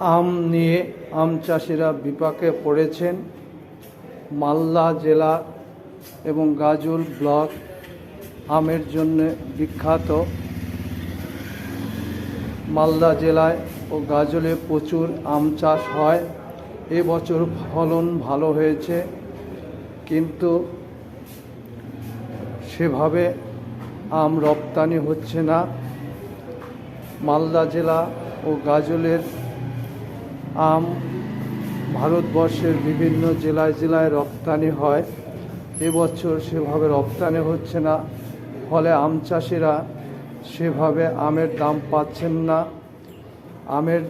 আম নিয়ে আম চাষিরা বিপাকে পড়েছেন। মালদা জেলা এবং গাজল ব্লক আমের জন্য বিখ্যাত। মালদা জেলায় ও গাজলে প্রচুর আম চাষ হয়। এবছর ফলন ভালো হয়েছে, কিন্তু সেভাবে আম রপ্তানি হচ্ছে না। মালদা জেলা ও গাজলের আম ভারতবর্ষের বিভিন্ন জেলায় জেলায় রপ্তানি হয়। এবছর সেভাবে রপ্তানি হচ্ছে না। ফলে আম চাষিরা সেভাবে আমের দাম পাচ্ছেন না। আমের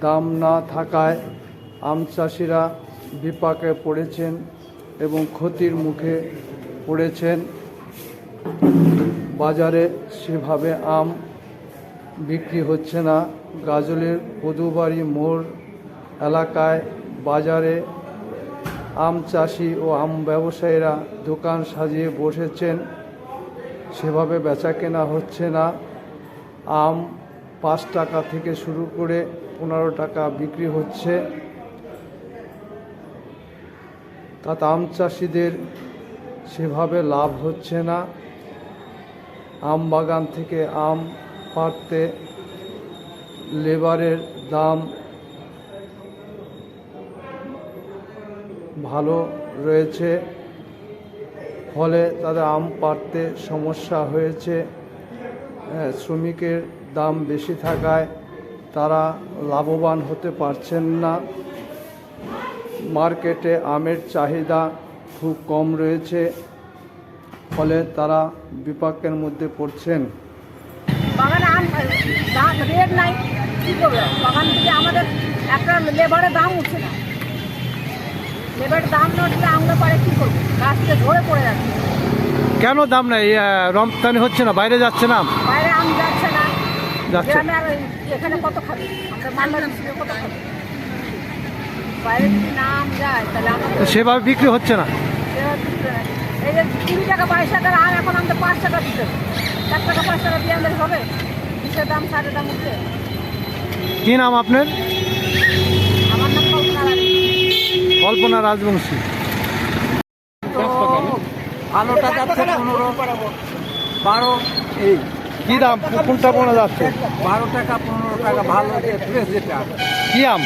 দাম না থাকায় আম চাষিরা বিপাকে পড়েছেন এবং ক্ষতির মুখে পড়েছেন। বাজারে সেভাবে আম বিক্রি হচ্ছে না। গাজলের পদুবাড়ি মোড় এলাকায় বাজারে আম চাষি ও আম ব্যবসায়ীরা দোকান সাজিয়ে বসেছেন। সেভাবে বেচা কেনা হচ্ছে না। আম পাঁচ টাকা থেকে শুরু করে পনেরো টাকা বিক্রি হচ্ছে। তাতে আম চাষিদের সেভাবে লাভ হচ্ছে না। আম বাগান থেকে আম পাড়তে লেবারের দাম ভালো রয়েছে। ফলে তাদের আম পাড়তে সমস্যা হয়েছে। হ্যাঁ, শ্রমিকের দাম বেশি থাকায় তারা লাভবান হতে পারছেন না। মার্কেটে আমের চাহিদা খুব কম রয়েছে ফলে তারা বিপাকের মধ্যে পড়ছেন। আমাদের একটা লেবারের দাম উঠছে না। লেবারের দাম না উঠলে আমরা পারে কী করব? গাছ থেকে ঝরে পড়ে যাচ্ছে। কেন দাম নাই? রপ্তানি হচ্ছে না বাইরে যাচ্ছে না? বাইরে আম যাচ্ছে না। যাচ্ছে। এখানে কত খাবে? আমরা মালদা কত খাবে? বাইরে যদি না আম যায় তাহলে সেভাবে বিক্রি হচ্ছে না? এই যে কুড়ি টাকা বাইশ টাকার এখন আমাদের পাঁচ টাকা দিতে চার টাকা পাঁচ টাকা দিয়ে আমাদের হবে? কিসের দাম সারের দাম উঠছে কি নাম আপনার আমার নাম কল্পনা রানী। কল্পনা রাজবংশী। ভালোটা যাচ্ছে পনেরো বারো এই কি দাম? কোনটা কোনটা যাচ্ছে? বারো টাকা পনেরো টাকা ভালো ফ্রেশ যেটা। কি আম?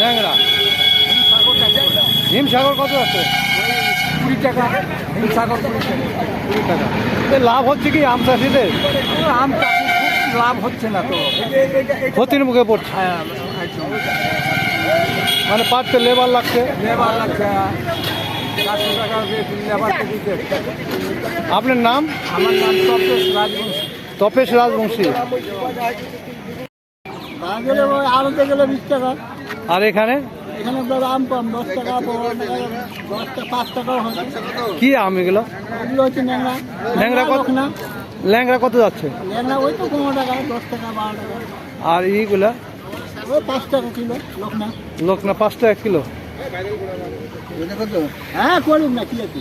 ন্যাংরা হিমসাগর কত আছে কুড়ি টাকা হিমসাগর কুড়ি টাকা। লাভ হচ্ছে কি আম চাষিদের? আম চাষি লাভ হচ্ছে না তো। ক্ষতির মুখে পড়ছে। হ্যাঁ একদম। মানে পাঁচটা লেবার লাগছে। লেবার লাগছে টাকা দিতে। আপনার নাম? আমার নাম তপেশ রাজবংশী। তপেশ রাজবংশী। গেলে আড়তে গেলে বিশ টাকা। আর এখানে? এখানে আম কম দশ টাকা পনেরো টাকা দশ টাকা পাঁচ টাকাও কি আম এগুলো? এগুলো হচ্ছে ন্যাংরা। ন্যাংরা কত? না ল্যাংরা কত যাচ্ছে? ল্যাংরা ওই তো পনেরো টাকা দশ টাকা বারো টাকা। আর ইগুলা পাঁচ টাকা কিলো লোকনা লোক না পাঁচ টাকা কিলো। হ্যাঁ করুন না কি আছে।